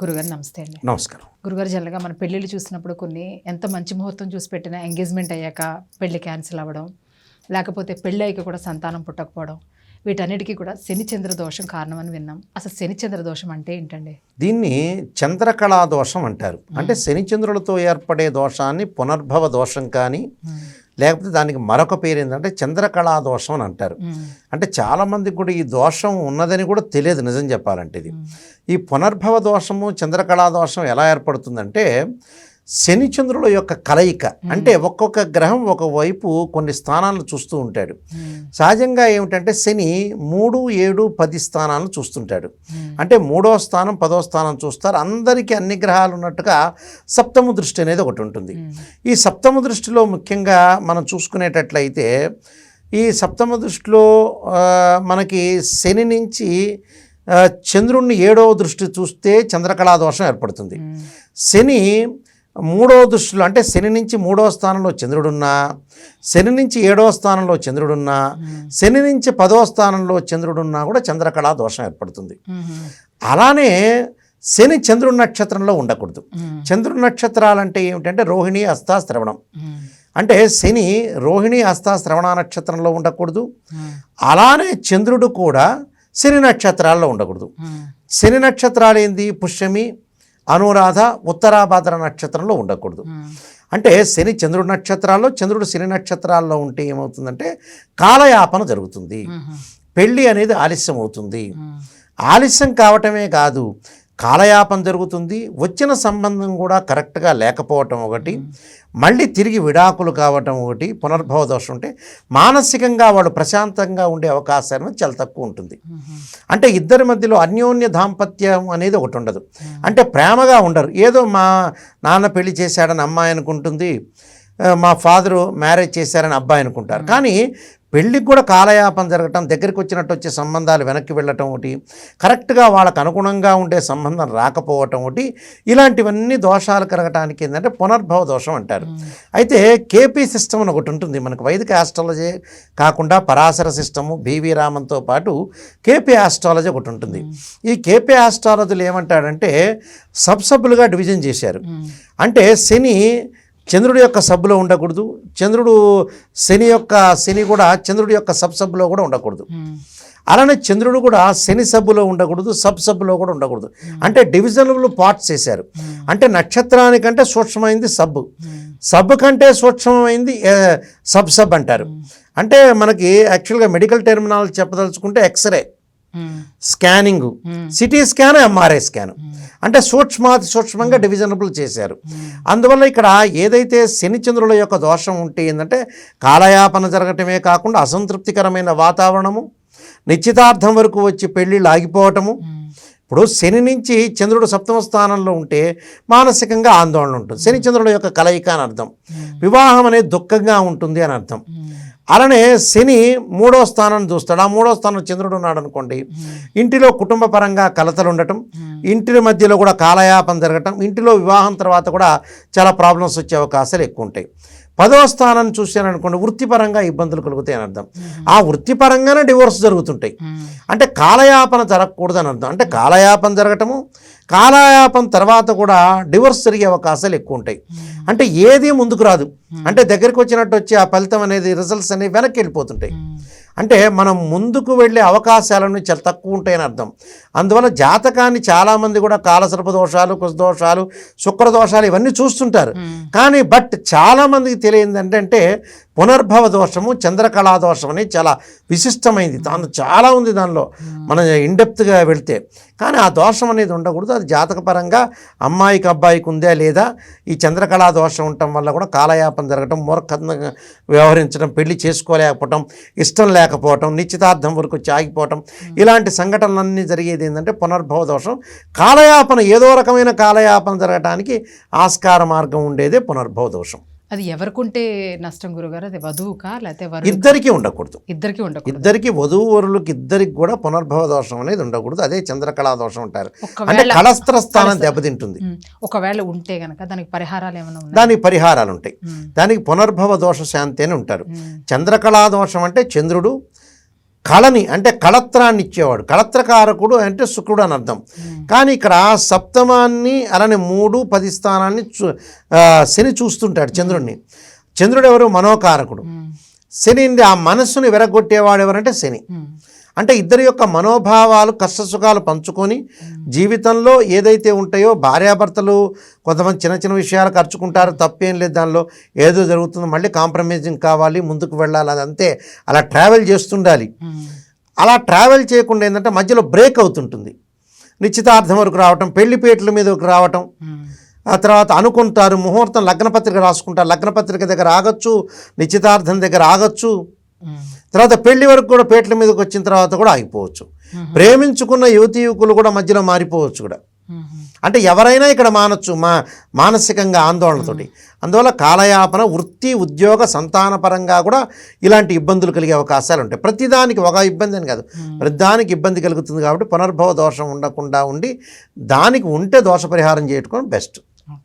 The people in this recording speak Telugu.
గురుగారు నమస్తే అండి. నమస్కారం. గురుగారు జనరల్గా మన పెళ్ళిళ్ళు చూసినప్పుడు కొన్ని ఎంత మంచి ముహూర్తం చూసి పెట్టినా ఎంగేజ్మెంట్ అయ్యాక పెళ్ళి క్యాన్సిల్ అవ్వడం లేకపోతే పెళ్ళి అయ్యాక కూడా సంతానం పుట్టకపోవడం వీటన్నిటికీ కూడా శని చంద్ర దోషం కారణమని విన్నాం. అసలు శని చంద్ర దోషం అంటే ఏంటండి? దీన్ని చంద్రకళా దోషం అంటారు. అంటే శనిచంద్రులతో ఏర్పడే దోషాన్ని పునర్భవ దోషం కానీ లేకపోతే దానికి మరొక పేరు ఏంటంటే చంద్రకళా దోషం అని అంటారు. అంటే చాలామందికి కూడా ఈ దోషం ఉన్నదని కూడా తెలియదు నిజం చెప్పాలంటే ఇది. ఈ పునర్భవ దోషము చంద్రకళా దోషం ఎలా ఏర్పడుతుందంటే శని చంద్రుల యొక్క కలయిక. అంటే ఒక్కొక్క గ్రహం ఒకవైపు కొన్ని స్థానాలను చూస్తూ ఉంటాడు. సహజంగా ఏమిటంటే శని మూడు ఏడు పది స్థానాలను చూస్తుంటాడు. అంటే మూడో స్థానం పదో స్థానం చూస్తారు. అందరికీ అన్ని గ్రహాలు ఉన్నట్టుగా సప్తమ దృష్టి అనేది ఒకటి ఉంటుంది. ఈ సప్తమ దృష్టిలో ముఖ్యంగా మనం చూసుకునేటట్లయితే ఈ సప్తమ దృష్టిలో మనకి శని నుంచి చంద్రుణ్ణి ఏడవ దృష్టి చూస్తే చంద్రకళా దోషం ఏర్పడుతుంది శని మూడో దృష్టిలో అంటే శని నుంచి మూడవ స్థానంలో చంద్రుడున్నా శని నుంచి ఏడవ స్థానంలో చంద్రుడున్నా శని నుంచి పదవ స్థానంలో చంద్రుడున్నా కూడా చంద్రకళా దోషం ఏర్పడుతుంది. అలానే శని చంద్రుడి నక్షత్రంలో ఉండకూడదు. చంద్రుడి నక్షత్రాలంటే ఏమిటంటే రోహిణి హస్త శ్రవణం. అంటే శని రోహిణి హస్త శ్రవణ నక్షత్రంలో ఉండకూడదు. అలానే చంద్రుడు కూడా శని నక్షత్రాల్లో ఉండకూడదు. శని నక్షత్రాలు ఏంది? పుష్యమి అనురాధ ఉత్తరాభాద్ర నక్షత్రంలో ఉండకూడదు. అంటే శని చంద్రుడి నక్షత్రాల్లో చంద్రుడు శని నక్షత్రాల్లో ఉంటే ఏమవుతుందంటే కాలయాపన జరుగుతుంది. పెళ్ళి అనేది ఆలస్యం అవుతుంది ఆలస్యం కావటమే కాదు. కాలయాపన జరుగుతుంది. వచ్చిన సంబంధం కూడా కరెక్ట్గా లేకపోవటం ఒకటి. మళ్ళీ తిరిగి విడాకులు కావటం ఒకటి పునర్భవ దోషం ఉంటే మానసికంగా వాళ్ళు ప్రశాంతంగా ఉండే అవకాశం చాలా తక్కువ ఉంటుంది. అంటే ఇద్దరి మధ్యలో అన్యోన్య దాంపత్యం అనేది ఒకటి ఉండదు. అంటే ప్రేమగా ఉండరు. ఏదో మా నాన్న పెళ్ళి చేశాడని అమ్మాయి అనుకుంటుంది మా ఫాదరు మ్యారేజ్ చేశారని అబ్బాయి అనుకుంటారు. కానీ పెళ్ళికి కూడా కాలయాపన జరగటం దగ్గరికి వచ్చినట్టు వచ్చే సంబంధాలు వెనక్కి వెళ్ళటం ఒకటి కరెక్ట్గా వాళ్ళకు అనుగుణంగా ఉండే సంబంధం రాకపోవటం ఒకటి ఇలాంటివన్నీ దోషాలు కలగటానికి ఏంటంటే పునర్భవ దోషం అంటారు. అయితే కేపీ సిస్టమ్ అని ఒకటి ఉంటుంది. మనకు వైదిక ఆస్ట్రాలజీ కాకుండా పరాశర సిస్టము బీవీ రామన్తో పాటు కేపీ ఆస్ట్రాలజీ ఒకటి ఉంటుంది. ఈ కేపీ ఆస్ట్రాలజీలు ఏమంటాడంటే సబ్ సబ్బులుగా డివిజన్ చేశారు. అంటే శని చంద్రుడి యొక్క సబ్బులో ఉండకూడదు. చంద్రుడు శని యొక్క శని కూడా చంద్రుడి యొక్క సబ్ సబ్బులో కూడా ఉండకూడదు. అలానే చంద్రుడు కూడా శని సబ్బులో ఉండకూడదు సబ్ సబ్బులో కూడా ఉండకూడదు. అంటే డివిజనబుల్ పార్ట్స్ చేశారు. అంటే నక్షత్రానికంటే సూక్ష్మమైంది సబ్బు. సబ్ కంటే సూక్ష్మమైంది సబ్ సబ్ అంటారు. అంటే మనకి యాక్చువల్గా medical terminology చెప్పదలుచుకుంటే x ray scanning. CT scan MRI scan. అంటే సూక్ష్మాతి సూక్ష్మంగా డివిజనబుల్ చేశారు. అందువల్ల ఇక్కడ ఏదైతే శనిచంద్రుల యొక్క దోషం ఉంటే ఏంటంటే కాలయాపన జరగటమే కాకుండా అసంతృప్తికరమైన వాతావరణము నిశ్చితార్థం వరకు వచ్చి పెళ్ళిళ్ళు ఆగిపోవటము. ఇప్పుడు శని నుంచి చంద్రుడు సప్తమ స్థానంలో ఉంటే మానసికంగా ఆందోళన ఉంటుంది. శని చంద్రుల యొక్క కలయిక అని అర్థం. వివాహం అనేది దుఃఖంగా ఉంటుంది అని అర్థం. అలానే శని మూడో స్థానం చూస్తాడు. ఆ మూడో స్థానం చంద్రుడు ఉన్నాడు అనుకోండి ఇంటిలో కుటుంబ పరంగా కలతలు ఉండటం ఇంటి మధ్యలో కూడా కాలయాపన జరగటం ఇంటిలో వివాహం తర్వాత కూడా చాలా ప్రాబ్లమ్స్ వచ్చే అవకాశాలు ఎక్కువ ఉంటాయి. పదవ స్థానం చూశాననుకోండి వృత్తిపరంగా ఇబ్బందులు కలుగుతాయి అని అర్థం. ఆ వృత్తిపరంగానే డివోర్స్ జరుగుతుంటాయి. అంటే కాలయాపన జరగకూడదని అర్థం. అంటే కాలయాపన జరగటము కాలయాపన తర్వాత కూడా డివోర్స్ జరిగే అవకాశాలు ఎక్కువ ఉంటాయి. అంటే ఏది ముందుకు రాదు. అంటే దగ్గరికి వచ్చినట్టు వచ్చి ఆ ఫలితం అనేది రిజల్ట్స్ అనేవి వెనక్కి వెళ్ళిపోతుంటాయి. అంటే మనం ముందుకు వెళ్ళే అవకాశాలను చాలా తక్కువ ఉంటాయని అర్థం. అందువల్ల జాతకాన్ని చాలామంది కూడా కాలసర్ప దోషాలు కుశదోషాలు శుక్ర దోషాలు ఇవన్నీ చూస్తుంటారు. కానీ బట్ చాలామందికి తెలియదు ఏంటంటే పునర్భవ దోషము చంద్రకళా దోషం అని చాలా విశిష్టమైంది. దాని చాలా ఉంది దానిలో. మనం ఇండెప్త్గా వెళ్తే. కానీ ఆ దోషం అనేది ఉండకూడదు. అది జాతకపరంగా అమ్మాయికి అబ్బాయికి ఉందా లేదా? ఈ చంద్రకళా దోషం ఉండటం వల్ల కూడా కాలయాపన జరగటం మూర్ఖంగా వ్యవహరించడం పెళ్ళి చేసుకోలేకపోవటం ఇష్టం లేకపోవటం నిశ్చితార్థం వరకు వచ్చి ఆగిపోవటం ఇలాంటి సంఘటనలన్నీ జరిగేది ఏంటంటే పునర్భవ దోషం. కాలయాపన ఏదో రకమైన కాలయాపన జరగటానికి ఆస్కార మార్గం ఉండేదే పునర్భవ దోషం. అది ఎవరికుంటే నష్టం గురుగారు? అది వధువుకా? లేకపోతే వరు ఇద్దరికీ ఉండకూడదు. ఇద్దరికి ఉండకూడదు. ఇద్దరికి వధువు వరులకు ఇద్దరికి కూడా పునర్భవ దోషం అనేది ఉండకూడదు. అదే చంద్రకళా దోషం అంటారు. అంటే కళస్త్ర స్థానం దెబ్బతింటుంది ఒకవేళ ఉంటే గనక దానికి పరిహారాలు ఏమైనా ఉన్నాయి? దానికి పరిహారాలు ఉంటాయి దానికి పునర్భవ దోష శాంతి అని ఉంటారు. చంద్రకళా దోషం అంటే చంద్రుడు కళని అంటే కళత్రాన్ని ఇచ్చేవాడు కళత్రకారకుడు అంటే శుక్రుడు అని అర్థం. కానీ ఇక్కడ సప్తమాన్ని అలానే మూడు పది స్థానాన్ని శని చూస్తుంటాడు చంద్రుడిని చంద్రుడు ఎవరు? మనోకారకుడు. శని ఆ మనస్సుని విరగొట్టేవాడు ఎవరంటే శని. అంటే ఇద్దరి యొక్క మనోభావాలు కష్టసుఖాలు పంచుకొని జీవితంలో ఏదైతే ఉంటాయో భార్యాభర్తలు కొంతమంది చిన్న చిన్న విషయాలు ఖర్చుకుంటారు తప్పేం లేదు దానిలో. ఏదో జరుగుతుందో మళ్ళీ కాంప్రమైజింగ్ కావాలి ముందుకు వెళ్ళాలి అది అంతే అలా ట్రావెల్ చేస్తుండాలి. అలా ట్రావెల్ చేయకుండా ఏంటంటే మధ్యలో బ్రేక్ అవుతుంటుంది. నిశ్చితార్థం వరకు రావటం పెళ్ళిపేటల మీదకి రావటం. ఆ తర్వాత అనుకుంటారు ముహూర్తం లగ్నపత్రిక రాసుకుంటారు. లగ్నపత్రిక దగ్గర ఆగొచ్చు నిశ్చితార్థం దగ్గర ఆగొచ్చు. తర్వాత పెళ్ళి వరకు కూడా పేట్ల మీదకి వచ్చిన తర్వాత కూడా ఆగిపోవచ్చు. ప్రేమించుకున్న యువతి యువకులు కూడా మధ్యలో మారిపోవచ్చు కూడా. అంటే ఎవరైనా ఇక్కడ మానొచ్చు మా మానసికంగా ఆందోళనతోటి. అందువల్ల కాలయాపన వృత్తి ఉద్యోగ సంతానపరంగా కూడా ఇలాంటి ఇబ్బందులు కలిగే అవకాశాలు ఉంటాయి. ప్రతిదానికి ఒక ఇబ్బంది అని కాదు. ప్రతిదానికి ఇబ్బంది కలుగుతుంది కాబట్టి పునర్భవ దోషం ఉండకుండా ఉండి దానికి ఉంటే దోష పరిహారం చేయటం బెస్ట్.